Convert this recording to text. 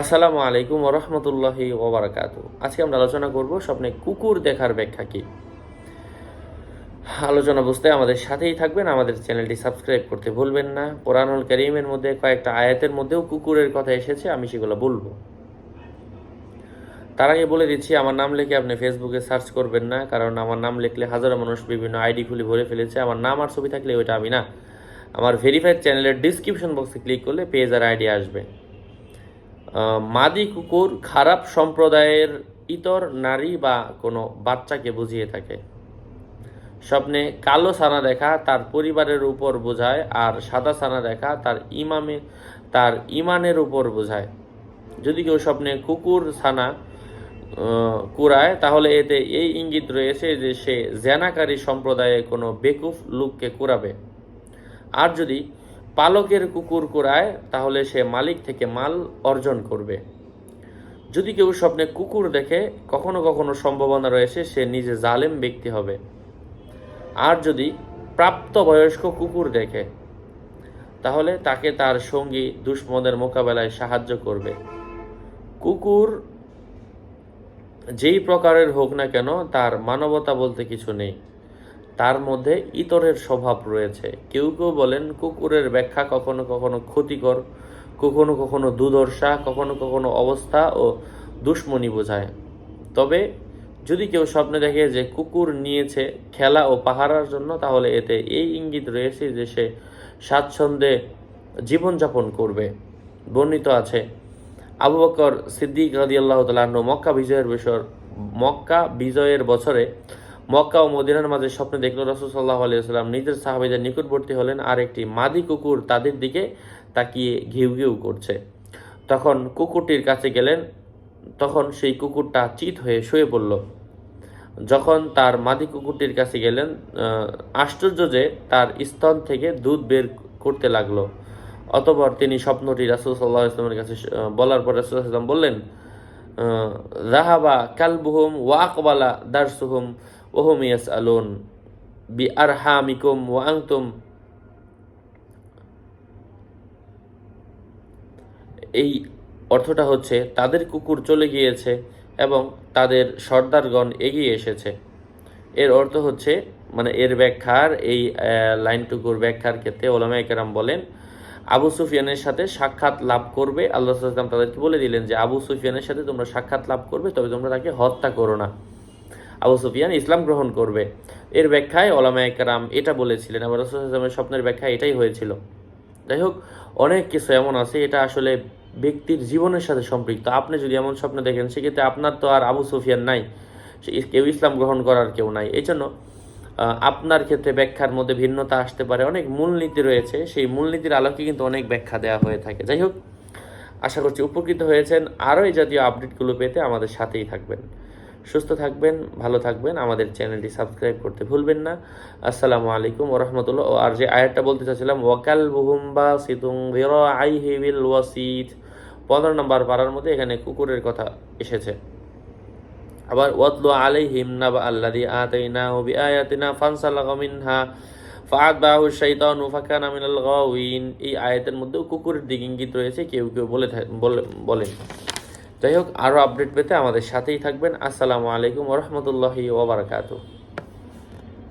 আসসালামু আলাইকুম ওরহমতুল্লাহি ওবরাকাত আজকে আমরা আলোচনা করব স্বপ্নে কুকুর দেখার ব্যাখ্যা কি? আলোচনা বুঝতে আমাদের সাথেই থাকবেন। আমাদের চ্যানেলটি সাবস্ক্রাইব করতে ভুলবেন না। কোরআনুল করিমের মধ্যে কয়েকটা আয়াতের মধ্যেও কুকুরের কথা এসেছে, আমি সেগুলো বলব। তার আগে বলে দিচ্ছি, আমার নাম লিখে আপনি ফেসবুকে সার্চ করবেন না, কারণ আমার নাম লিখলে হাজারো মানুষ বিভিন্ন আইডি খুলে ভরে ফেলেছে। আমার নাম আর ছবি থাকলে ওইটা আমি না। আমার ভেরিফাইড চ্যানেলের ডিসক্রিপশন বক্সে ক্লিক করলে পেজ আর আইডি আসবে। মাদি কুকুর খারাপ সম্প্রদায়ের ইতর নারী বা কোনো বাচ্চাকে বুঝিয়ে থাকে। স্বপ্নে কালো ছানা দেখা তার পরিবারের উপর বোঝায় আর সাদা ছানা দেখা তার ইমামে, তার ইমানের উপর বোঝায়। যদি কেউ স্বপ্নে কুকুর ছানা কুড়ায়, তাহলে এতে এই ইঙ্গিত রয়েছে যে সে জেনাকারী সম্প্রদায়ে কোনো বেকুফ লোককে কুড়াবে। আর যদি পালকের কুকুর কুড়ায়, তাহলে সে মালিক থেকে মাল অর্জন করবে। যদি কেউ স্বপ্নে কুকুর দেখে, কখনো কখনো সম্ভাবনা রয়েছে সে নিজে জালেম ব্যক্তি হবে। আর যদি প্রাপ্তবয়স্ক কুকুর দেখে, তাহলে তাকে তার সঙ্গী দুশ্মনের মোকাবেলায় সাহায্য করবে। কুকুর যেই প্রকারের হোক না কেন, তার মানবতা বলতে কিছু নেই। তার মধ্যে ইতরের স্বভাব রয়েছে। কেউ কেউ বলেন, কুকুরের ব্যাখ্যা কখনো কখনো ক্ষতিকর, কখনো কখনো দুর্দশা, কখনো কখনো অবস্থা ও দুশ্মনী বোঝায়। তবে যদি কেউ স্বপ্নে দেখে যে কুকুর নিয়েছে খেলা ও পাহারার জন্য, তাহলে এতে এই ইঙ্গিত রয়েছে যে সে স্বাচ্ছন্দ্যে জীবনযাপন করবে। বর্ণিত আছে, আবু বকর সিদ্দিক রাদিয়াল্লাহু তাআলা মক্কা বিজয়ের বছর মক্কা বিজয়ের বছরে মক্কা ও মদিনার মাঝে স্বপ্নে দেখল রসুল সাল্লাহ আলিয়াল্লাম নিজের সাহাবিদের নিকটবর্তী হলেন আর একটি মাদি কুকুর তাদের দিকে তাকিয়ে ঘিউ ঘিউ করছে। তখন কুকুরটির কাছে গেলেন, তখন সেই কুকুরটা চিত হয়ে শুয়ে পড়ল। যখন তার মাদি কুকুরটির কাছে গেলেন আশ্চর্য যে তার স্তন থেকে দুধ বের করতে লাগল। অতপর তিনি স্বপ্নটি রাসুল সাল্লাহ ইসলামের কাছে বলার পর রাসুল ইসলাম বললেন রাহাবা কালবুহুম ওয়াকবালা দারসুহুম। ওহম ইয়াস আলুন বি আরহামিকুম ওয়া আনতুম এই অর্থটা হচ্ছে তাদের কুকুর চলে গিয়েছে এবং তাদের সর্দারগণ এগিয়ে এসেছে। এর অর্থ হচ্ছে মানে এর ব্যাখ্যার, এই লাইনটুকুর ব্যাখ্যার ক্ষেত্রে ওলামা একরাম বলেন, আবু সুফিয়ানের সাথে সাক্ষাৎ লাভ করবে। আল্লাহ তাদেরকে বলে দিলেন যে, আবু সুফিয়ানের সাথে তোমরা সাক্ষাৎ লাভ করবে, তবে তোমরা তাকে হত্যা করো না। আবু সুফিয়ান ইসলাম গ্রহণ করবে। এর ব্যাখ্যায় ওলামা একরাম এটা বলেছিলেন, আবার রসুলের স্বপ্নের ব্যাখ্যা এটাই হয়েছিল। যাই হোক, অনেক কিছু এমন আছে, এটা আসলে ব্যক্তির জীবনের সাথে সম্পৃক্ত। আপনি যদি এমন স্বপ্ন দেখেন, সেক্ষেত্রে আপনার তো আর আবু সুফিয়ান নাই। কেউ ইসলাম গ্রহণ করার কেউ নাই। এই জন্য আপনার ক্ষেত্রে ব্যাখ্যার মধ্যে ভিন্নতা আসতে পারে। অনেক মূলনীতি রয়েছে, সেই মূলনীতির আলোকে কিন্তু অনেক ব্যাখ্যা দেওয়া হয়ে থাকে। যাই হোক, আশা করছি উপকৃত হয়েছেন। আরও এই জাতীয় আপডেটগুলো পেতে আমাদের সাথেই থাকবেন। সুস্থ থাকবেন, ভালো থাকবেন। আমাদের চ্যানেলটি সাবস্ক্রাইব করতে ভুলবেন না। আসসালামু আলাইকুম ওরহমতুল্লাহ। ও আর যে আয়াতটা বলতে চাচ্ছিলাম, ওয়াকাল বুহুম্বা সিতুং আই হিবিল ওয়াসিদ পনেরো নম্বর পাড়ার মধ্যে এখানে কুকুরের কথা এসেছে। আবার, ওয়াতলু আলাইহিম নাবা আল্লাযী আতাইনাহু বিআয়াতিনা ফানসালাগা মিনহা ফাআতবাহু শাইতানু ফাকানা মিনাল গাওয়িন। এই আয়াতের মধ্যেও কুকুরের দিক ইঙ্গিত রয়েছে, কেউ কেউ বলে- বলেন। যাই হোক আরও আপডেট পেতে আমাদের সাথেই থাকবেন। আসসালামু আলাইকুম ওরহমতুল্লাহি ওবরাকাতুহ